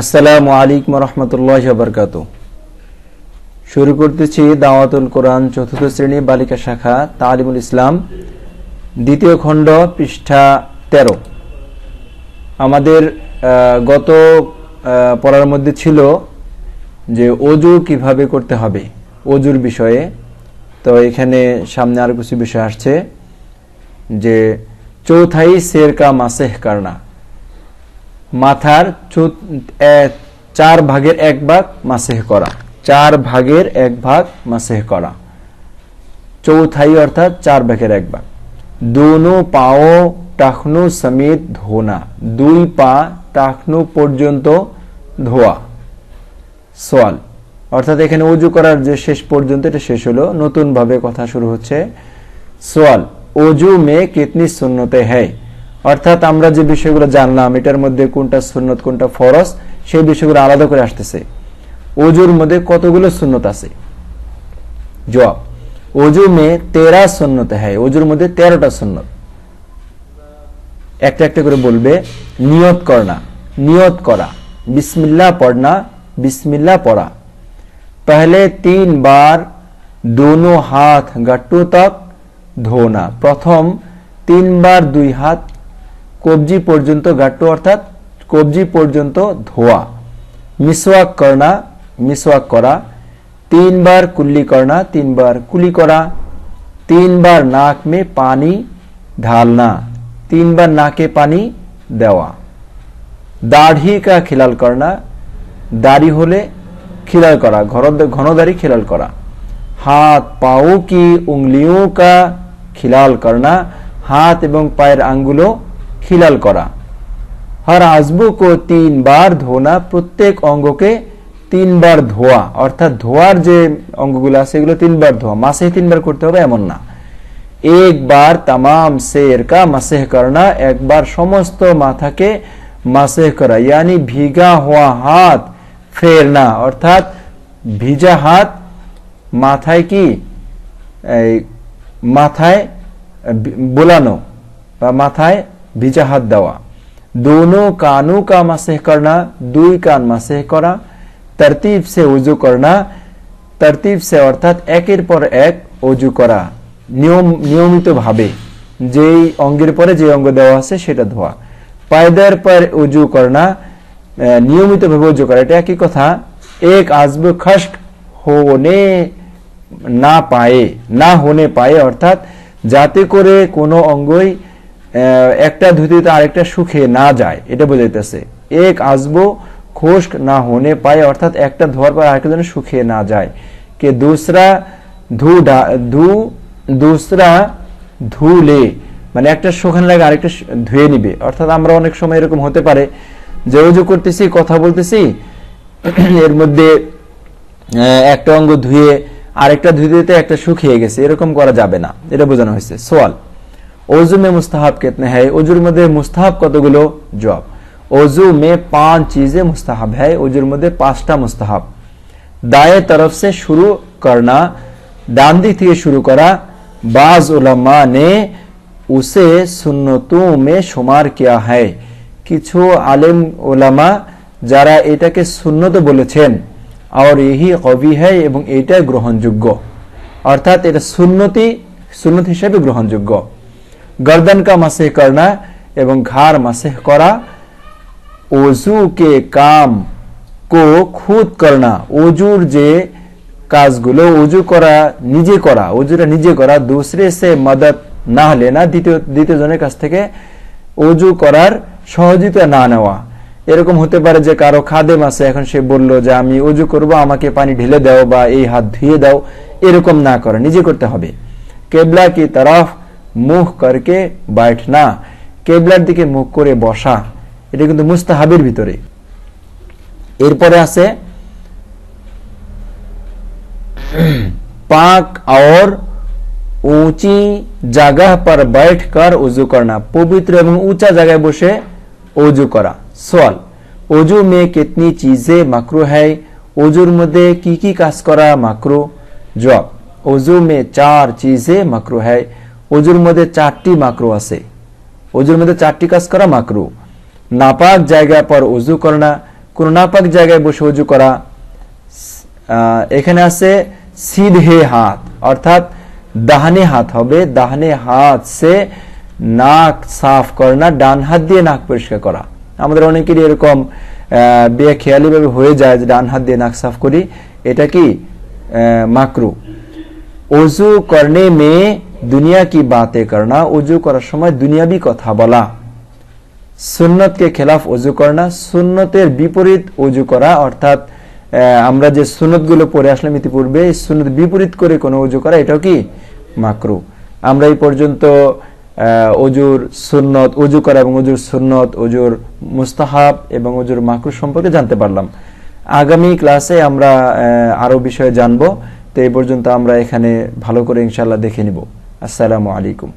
আসসালামু আলাইকুম রহমতুল্লাহ বরকাত শুরু করতেছি দাওয়াতুল কোরআন চতুর্থ শ্রেণি বালিকা শাখা তালিমুল ইসলাম, দ্বিতীয় খণ্ড পৃষ্ঠা তেরো। আমাদের গত পড়ার মধ্যে ছিল যে অজু কীভাবে করতে হবে, অজুর বিষয়ে। তো এখানে সামনে আরও কিছু বিষয় আসছে যে, চৌথাই সের কা মাসেহ কারনা মাথার চার ভাগের এক ভাগ মাসেহ করা। চার ভাগের এক ভাগ মাসেহ করা। চৌথাই অর্থাৎ চার ভাগের এক ভাগ। দোনো পাও টাকনু সমেত ধোনা। দুই পা টাকনু পর্যন্ত ধোয়া। সোয়াল। অর্থাৎ এখানে উজু করার যে শেষ পর্যন্ত, এটা শেষ হলো। নতুন ভাবে কথা শুরু হচ্ছে। সোয়াল। অজু মে কিতনি সুন্নতে হ্যায়? অর্থাৎ আমরা যে বিষয়গুলো জানলাম, এটার মধ্যে কোনটা সুন্নত, কোনটা ফরস সেই বিষয়গুলো আলাদা করে আসতেছে। অজুর মধ্যে কতগুলো সুন্নত আছে? জবাব অজু মে তেরা সুন্নত হ্যাঁ অজুর মধ্যে তেরোটা সুন্নত। একটা একটা করে বলবে, নিয়ত করনা, নিয়ত করা বিসমিল্লা পড়না বিসমিল্লা পড়া। পহলে তিন বার দোনো হাত গাট্টু তক ধোনা। প্রথম তিনবার দুই হাত কবজি পর্যন্ত গাট্টু অর্থাৎ কবজি পর্যন্ত ধোয়া। মিসওয়াক করনা মিসওয়াক করা। তিনবার কুল্লি করনা তিনবার কুলি করা। তিনবার নাক মে পানি ঢালনা। তিনবার নাকে পানি দেওয়া। দাড়ি কা খিলাল করনা দাড়ি হলে খিলাল করা ঘন দাড়ি খিলাল করা। হাত পাও কি উংলিও কা খিলাল করনা হাত এবং পায়ের আঙ্গুলো খিলাল করা। হার আজবুকও তিনবার ধোনা, প্রত্যেক অঙ্গকে তিনবার ধোয়া। অর্থাৎ ধোয়ার যে অঙ্গগুলো আছে, এগুলো তিনবার ধোয়া। মাসে তিনবার করতে হবে এমন না। একবার তাম সেরকা মাসেহ করনা, একবার সমস্ত মাথাকে মাসেহ করা। ইয়ানি ভিগা হওয়া হাত ফেরনা, অর্থাৎ ভিজা হাত মাথায় কি? মাথায় বোলানো বা মাথায় ভিজা হাত দেওয়া। দোনো কানু কা মাসেহ করা দুই কান মাসেহ করা। তরতিব সে উজু করা তরতিব সে অর্থাৎ একের পর এক অজু করা। নিয়ম, নিয়মিতভাবে যেই অঙ্গের পরে যে অঙ্গ দেওয়া আছে সেটা ধোয়া। পায়দার পর উজু করনা নিয়মিতভাবে উজু করা। এটা একই কথা। এক আজব খস্ট হোনে না পায়ে, না হোনে পায়ে অর্থাৎ যাতে করে কোনো অঙ্গই একটা ধুতিতে আরেকটা শুকিয়ে না যায়, এটা বোঝাইতেছে এক আসব, খুশক না হনে পায়ে, অর্থাৎ একটা ধোয়ার পর আরেকটা যেন শুকিয়ে না যায়। কে দুসরা ধু ধু, দুসরা ধুলে মানে একটা শুকান লাগে আরেকটা ধুয়ে নিবে। অর্থাৎ আমরা অনেক সময় এরকম হতে পারে, যে উজু করতেছি, কথা বলতেছি, এর মধ্যে একটা অঙ্গ ধুয়ে আরেকটা ধুয়ে দিতে একটা শুকিয়ে গেছে, এরকম করা যাবে না, এটা বোঝানো হয়েছে। সোয়াল ওজু মে মুস্তাহাব कितने है ওজুর মধ্যে মুস্তাহাব কতগুলো জব ওজু মে পাঁচ চিজে মুস্তাহাব है ওজুর মধ্যে পাঁচটা মুস্তাহাব দায়ে তরফ से शुरू करना ডান দিক থেকে শুরু করা বাজ উলামা ने उसे सुन्नतों में शुमार किया है কিছু আলেম ওলামা যারা এটাকে সুন্নত বলেছেন আর এই কবি হয় এবং এটা গ্রহণযোগ্য অর্থাৎ এটা সুন্নতি সুন্নত হিসেবে গ্রহণযোগ্য গর্দন কা মাসেহ করনা এবং ঘাড় মাসেহ করা ওজু কে কাম কো খুদ করনা ওজুর যে কাজগুলো ওজু করা নিজে করা ওজুটা নিজে করা দুসরে সে মদত না লেনা দ্বিতীয় দ্বিতীয় জনের কাছ থেকে ওজু করার সহযোগিতা না নেওয়া এরকম হতে পারে যে কারও খাদেম আছে এখন সে বলল যে আমি ওজু করব আমাকে পানি ঢেলে দাও বা এই হাত ধুয়ে দাও এরকম না করা নিজে করতে হবে কেবলা কি তরফ মুখ করকে না কেবলার দিকে মুখ করে বসা। এটা কিন্তু মুস্তাহাবির ভিতরে। এরপরে আছে, পাক আর উঁচি জায়গা পর বৈঠ কর উজু করা পবিত্র এবং উঁচা জায়গায় বসে উজু করা। সওয়াল, উজু মে কিতনি চিজে মাকরু হয় উজুর মধ্যে কি কি কাজ করা মাকরু? জব উজু মে চার চিজে মাকরু হয় অজুর মধ্যে চারটি মাকরু আছে। অজুর মধ্যে চারটি কাজ করা মাকরু। নাপাক জায়গা পর উজু করনা কোন নাপাক জায়গায় বসে উজু করা। এখানে আছে সিধে হাত, অর্থাৎ দাহানে হাত হবে। দাহানে হাত সে নাক সাফ করনা ডান হাত দিয়ে নাক পরিষ্কার করা। আমাদের অনেকেরই এরকম বেখেয়ালি ভাবে হয়ে যায় যে ডান হাত দিয়ে নাক সাফ করি। এটা কি? মাকরু। অজু করনে মে দুনিয়া কি বাতে করনা অজু করার সময় দুনিয়াবি কথা বলা। সুন্নতকে খেলাফ অজু করা সুন্নতের বিপরীত অজু করা অর্থাৎ আমরা যে সুন্নতগুলো পড়ে আসলাম ইতিপূর্বে এই সুন্নত বিপরীত করে কোনো অজু করা এটাও কি? মাকরু। আমরা এই পর্যন্ত অজুর সুন্নত অজু করা এবং অজুর সুন্নত অজুর মুস্তাহাব এবং অজুর মাকরু সম্পর্কে জানতে পারলাম। আগামী ক্লাসে আমরা আহ, আরও বিষয়ে জানব তো এই পর্যন্ত আমরা এখানে ভালো করে ইনশাল্লাহ দেখে নিব। আসসালামু আলাইকুম।